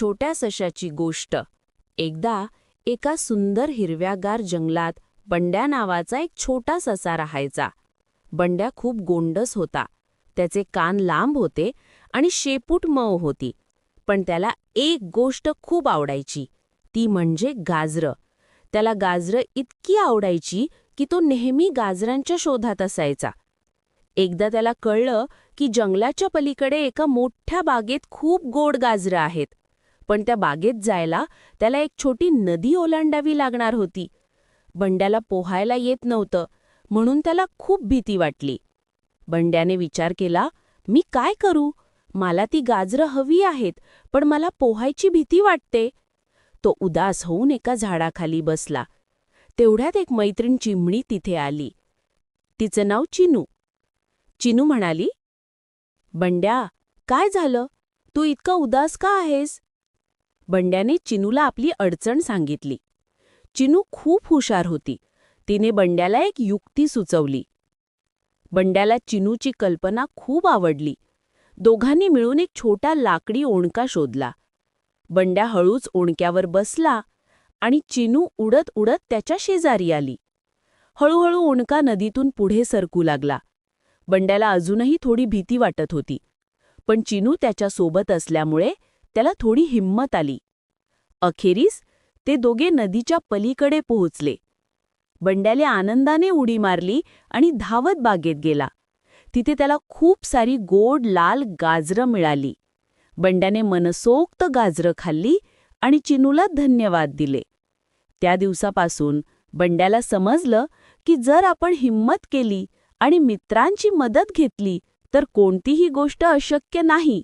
छोट्या सशाची गोष्ट. एकदा एका सुंदर हिरव्यागार जंगलात बंड्या नावाचा एक छोटा ससा राहायचा. बंड्या खूप गोंडस होता. त्याचे कान लांब होते आणि शेपूट मऊ होती. पण त्याला एक गोष्ट खूप आवडायची. ती म्हणजे गाजरं. त्याला गाजरं इतकी आवडायची की तो नेहमी गाजरांच्या शोधात असायचा. एकदा त्याला कळलं की जंगलाच्या पलीकडे एका मोठ्या बागेत खूप गोड गाजरं आहेत. पण त्या बागेत जायला त्याला एक छोटी नदी ओलांडावी लागणार होती. बंड्याला पोहायला येत नव्हतं म्हणून त्याला खूप भीती वाटली. बंड्याने विचार केला मी काय करू? मला ती गाजरं हवी आहेत पण मला पोहायची भीती वाटते. तो उदास होऊन एका झाडाखाली बसला. तेवढ्यात एक मैत्रीण चिमणी तिथे आली. तिचं नाव चिनू. चिनू म्हणाली बंड्या काय झालं? तू इतका उदास का आहेस? बंड्याने चिनूला आपली अडचण सांगितली. चिनू खूप हुशार होती. तिने बंड्याला एक युक्ती सुचवली. बंड्याला चिनूची कल्पना खूप आवडली. दोघांनी मिळून एक छोटा लाकडी ओणका शोधला. बंड्या हळूच ओणक्यावर बसला आणि चिनू उडत उडत त्याच्या शेजारी आली. हळूहळू ओणका नदीतून पुढे सरकू लागला. बंड्याला अजूनही थोडी भीती वाटत होती. पण चिनू त्याच्यासोबत असल्यामुळे त्याला थोडी हिंमत आली. अखेरीस ते दोघे नदीच्या पलीकडे पोहोचले. बंड्याले आनंदाने उडी मारली आणि धावत बागेत गेला. तिथे त्याला खूप सारी गोड लाल गाजरं मिळाली. बंड्याने मनसोक्त गाजरं खाल्ली आणि चिनूला धन्यवाद दिले. त्या दिवसापासून बंड्याला समजलं की जर आपण हिंमत केली आणि मित्रांची मदत घेतली तर कोणतीही गोष्ट अशक्य नाही.